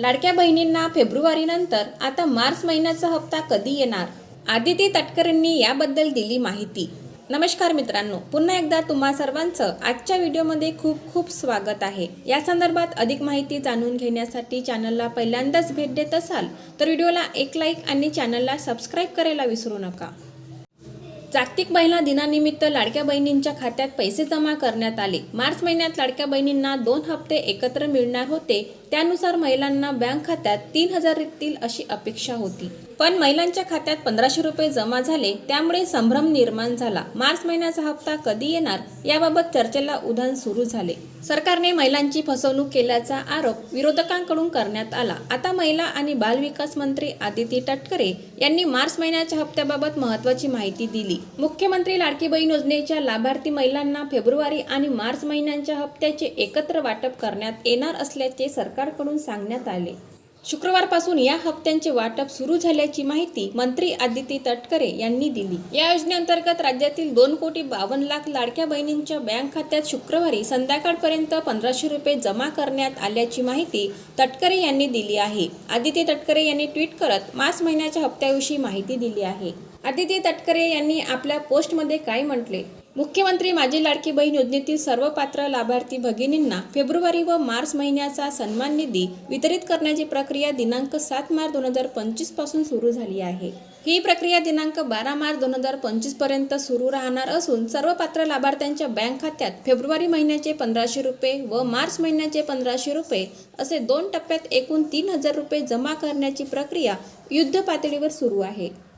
लाडक्या बहिणींना फेब्रुवारीनंतर आता मार्च महिन्याचा हप्ता कधी येणार? आदिती तटकरेंनी याबद्दल दिली माहिती. नमस्कार मित्रांनो पुन्हा एकदा तुम्हा सर्वांचं आजच्या व्हिडिओमध्ये खूप खूप स्वागत आहे. या संदर्भात अधिक माहिती जाणून घेण्यासाठी चॅनलला पहिल्यांदाच भेट देत असाल तर व्हिडिओला एक लाईक आणि चॅनलला सबस्क्राईब करायला विसरू नका. जागतिक महिला दिनानिमित्त लाडक्या बहिणींच्या खात्यात पैसे जमा करण्यात आले. मार्च महिन्यात लाडक्या बहिणींना दोन हप्ते एकत्र मिळणार होते. त्यानुसार महिलांना बँक खात्यात तीन हजार येतील अशी अपेक्षा होती. पण महिलांच्या खात्यात पंधराशे रुपये जमा झाले त्यामुळे संभ्रम निर्माण झाला. मार्च महिन्याचा हप्ता कधी येणार याबाबत चर्चेला उधाण सुरू झाले. सरकारने महिलांची फसवणूक केल्याचा आरोप विरोधकांकडून करण्यात आला. आता महिला आणि बालविकास मंत्री आदिती तटकरे यांनी मार्च महिन्याच्या हप्त्याबाबत महत्वाची माहिती दिली. मुख्यमंत्री लाडकी बहीण योजनेच्या लाभार्थी महिलांना फेब्रुवारी आणि मार्च महिन्यांच्या हप्त्याचे एकत्र वाटप करण्यात येणार असल्याचे सरकारकडून सांगण्यात आले. शुक्रवारपासून या हप्त्यांचे वाटप सुरू झाल्याची माहिती मंत्री आदिती तटकरे यांनी दिली. या योजनेअंतर्गत राज्यातील दोन कोटी बावन्न लाख लाडक्या बहिणींच्या बँक खात्यात शुक्रवारी संध्याकाळपर्यंत पंधराशे रुपये जमा करण्यात आल्याची माहिती तटकरे यांनी दिली आहे. आदिती तटकरे यांनी ट्विट करत मार्च महिन्याच्या हप्त्याविषयी माहिती दिली आहे. आदिती तटकरे यांनी आपल्या पोस्टमध्ये काय म्हटले? मुख्यमंत्री माझी लाडकी बहीण योजनेतील सर्व पात्र लाभार्थी भगिनींना फेब्रुवारी व मार्च महिन्याचा सन्मान निधी वितरित करण्याची प्रक्रिया दिनांक सात मार्च दोन हजार पंचवीसपासून सुरू झाली आहे. ही प्रक्रिया दिनांक बारा मार्च दोन हजार पंचवीसपर्यंत सुरू राहणार असून सर्व पात्र लाभार्थ्यांच्या बँक खात्यात फेब्रुवारी महिन्याचे पंधराशे रुपये व मार्च महिन्याचे पंधराशे रुपये असे दोन टप्प्यात एकूण तीन हजार रुपये जमा करण्याची प्रक्रिया युद्ध पातळीवर सुरू आहे.